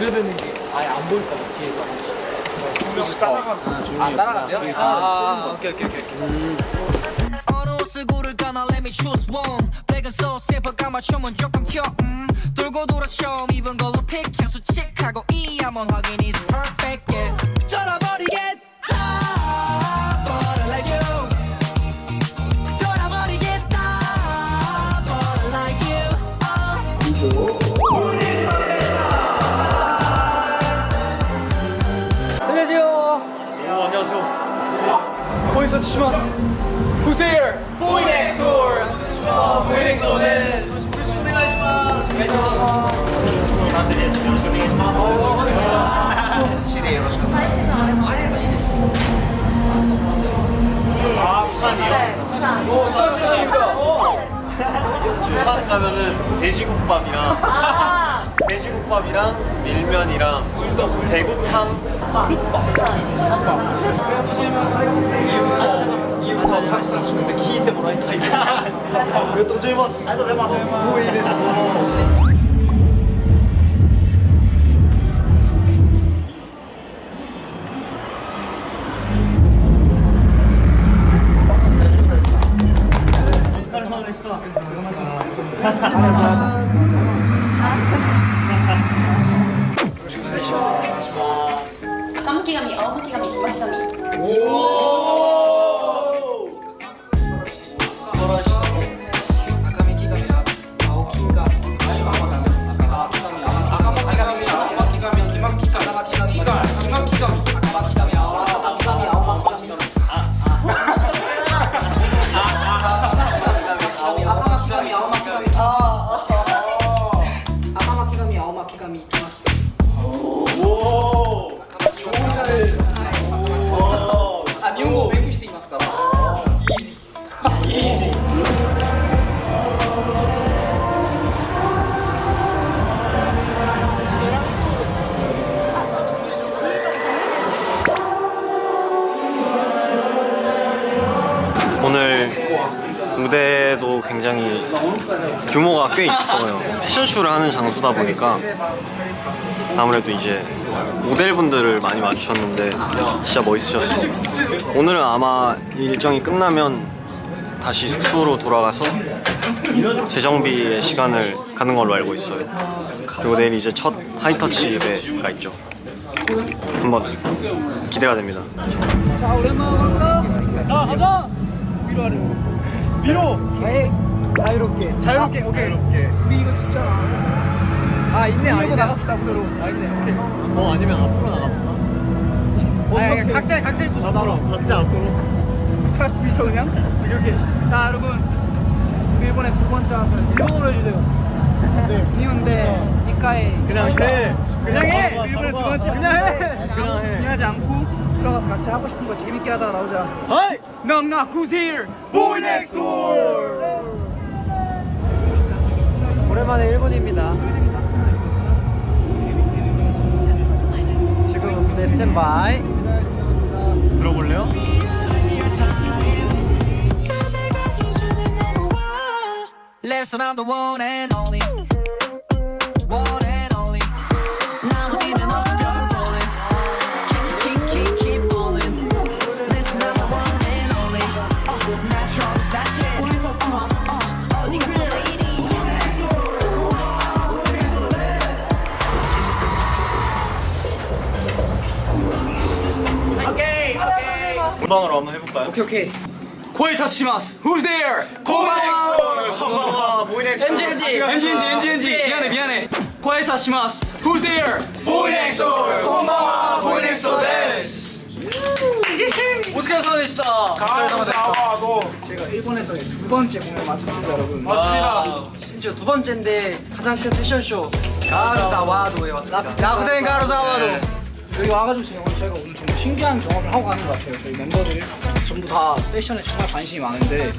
우려되는 게 아예 안 보일까 봐 뒤에서. 그래서 따라가. 아 따라가세요? 아 오케이 오케이 오케이. 어느 옷을 고를까 나 let me choose one 백은 소스에 까맞춤은 조금 튀어 음. 돌고 돌아 처음 입은 걸로 픽 향수 칙하고 이 한번 확인 is perfect yeah 안녕하세요. 보이서 치마스. Who's here? Boy next door. Boy next doorです。 아, 부산이요? 부산 가면은 돼지국밥이랑 돼지국밥이랑 밀면이랑 대구탕 국밥 たくさん作って聞いてもらいたいです。ありがとうございます。ありがとうございます。もういいです。 무대도 굉장히 규모가 꽤 있어요. 패션쇼를 하는 장소다 보니까 아무래도 이제 모델분들을 많이 와주셨는데 진짜 멋있으셨어요. 오늘은 아마 일정이 끝나면 다시 숙소로 돌아가서 재정비의 시간을 갖는 걸로 알고 있어요. 그리고 내일 이제 첫 하이터치 예배가 있죠. 한번 기대가 됩니다. 자 오랜만에 만나. 자 가자. 위로 아래. 위로. 네. 자유롭게. 자유롭게. 오케이. 우리 이거 진짜. 아 있네. 아 있네. 나갑시다 무대로. 아 있네. 오케이. 뭐 아니면 앞으로 나가볼까? 아 그냥 각자 각자 입고 앞으로 각자 앞으로 다 부딪혀 그냥. 이렇게. 자 여러분. 우리 이번에 두 번째 와서 일본어로 해주세요. 네. 니온데 이카에. 그냥 해 그냥 해. 우리 이번에 두 번째. 그냥 해. 그냥 해. 중요하지 않고 들어가서 같이 하고 싶은 거 재밌게 하다가 나오자. Knock knock. Who's here? Boy next door. 오랜만에 일본입니다. 지금 무대 스탠바이. 들어볼래요? Listen, I'm the one and only. 본방으로 한번 해볼까요? 오케이 오케이. 고에서 시마스. Who's there? 고마워. 고마워 보이넥스 엔지 엔지 엔지 엔지 엔지 엔지 미안해 미안해. 고에서 시마스. Who's there? Boy next door です. 오스카레사마 되시다. 제가 일본에서의 두 번째 공연 마쳤습니다, 여러분. 맞습니다 심지어 두 번째인데 가장 큰 패션쇼 가르사와도에 왔습니다. 야구된 가르사와도. 여기 와가지고 오늘 저희가 오늘 정말 신기한 경험을 하고 가는 것 같아요. 저희 멤버들이 전부 다 패션에 정말 관심이 많은데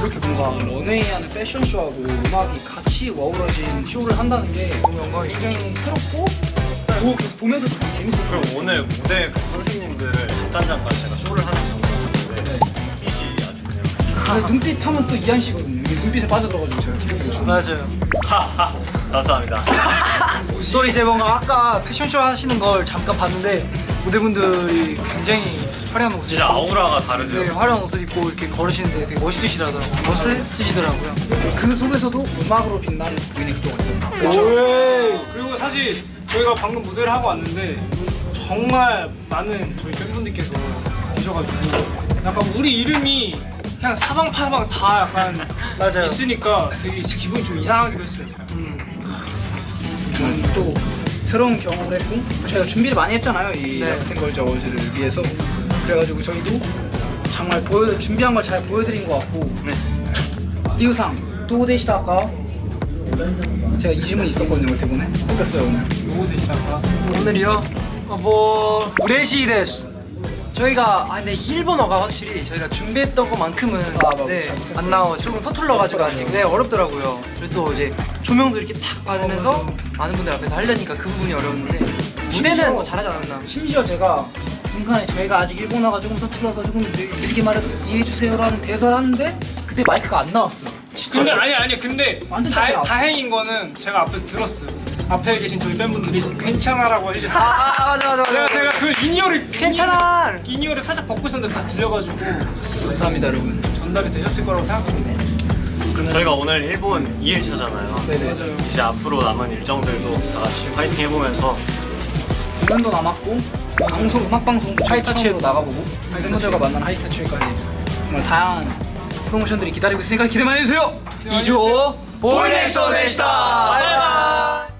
이렇게 뭔가 런웨이하는 패션쇼하고 음악이 같이 어우러진 쇼를 한다는 게 굉장히 새롭고 보- 계속 보면서 좀 재밌었어요. 그럼 오늘 무대 그 선생님들을 단장과 제가 쇼를 하는 장소가 있는데 빛이 아주 그냥 근데 눈빛 하면 또 이한 씨거든요. 눈빛에 빠져들어가지고 제가 기억이 나요. 맞아요 감사합니다. 또 이제 뭔가 아까 패션쇼 하시는 걸 잠깐 봤는데 무대분들이 굉장히 화려한 옷을 진짜 아우라가 네, 다르세요. 화려한 옷을 입고 이렇게 걸으시는데 되게 멋있으시더라고요. 멋있으시더라고요. 그 속에서도 음악으로 빛나는 위넥스도가 있었다. 그리고 사실 저희가 방금 무대를 하고 왔는데 정말 많은 저희 팬분들께서 오셔가지고 약간 우리 이름이 그냥 사방팔방 다 약간 맞아요. 있으니까 되게 기분이 좀 이상하기도 했어요. 저는 또 새로운 경험을 했고 저희가 준비를 많이 했잖아요. 이 같은 걸즈 어워즈를 위해서. 그래가지고 저희도 정말 보여 준비한 걸 잘 보여드린 것 같고 이 의상 또 되시다가 제가 이 질문이 있었거든요 대본에 어땠어요 오늘? 누구 되시다가 오늘이요? 어, 뭐 우레시 데스 저희가 아 근데 일본어가 확실히 저희가 준비했던 것만큼은 아, 맞아. 네, 잘못했어요. 안 나와 조금 서툴러가지고 아직 네 어렵더라고요. 그리고 또 이제 조명도 이렇게 탁 받으면서 많은 분들 앞에서 하려니까 그 부분이 어려웠는데 무대는 뭐 잘하지 않았나? 심지어 제가 중간에 저희가 아직 일본어가 조금 서툴러서 조금 느- 느리게 말해도 이해해주세요라는 대사를 하는데 그때 마이크가 안 나왔어요. 근데 아니 아니 근데 완전 다, 다행인 거는 제가 앞에서 들었어요. 앞에 계신 저희 팬분들이 괜찮아라고 해주셨어요. 아, 아 맞아 맞아 제가 제가 그 인이어를 괜찮아. 인이어를 살짝 벗고 있었는데 다 들려가지고 감사합니다 여러분. 전달이 되셨을 거라고 생각합니다. 저희가 오늘 일본 2일차잖아요. 네네. 맞아요. 이제 앞으로 남은 일정들도 다 같이 파이팅 해보면서 공연도 남았고 방송 음악 방송도 하이터치에도 나가보고 팬분들과 만난 하이터치까지 정말 다양한 프로모션들이 기다리고 있으니까 기대 많이 해주세요. 이조 보이넥소 되시다. 바이바이.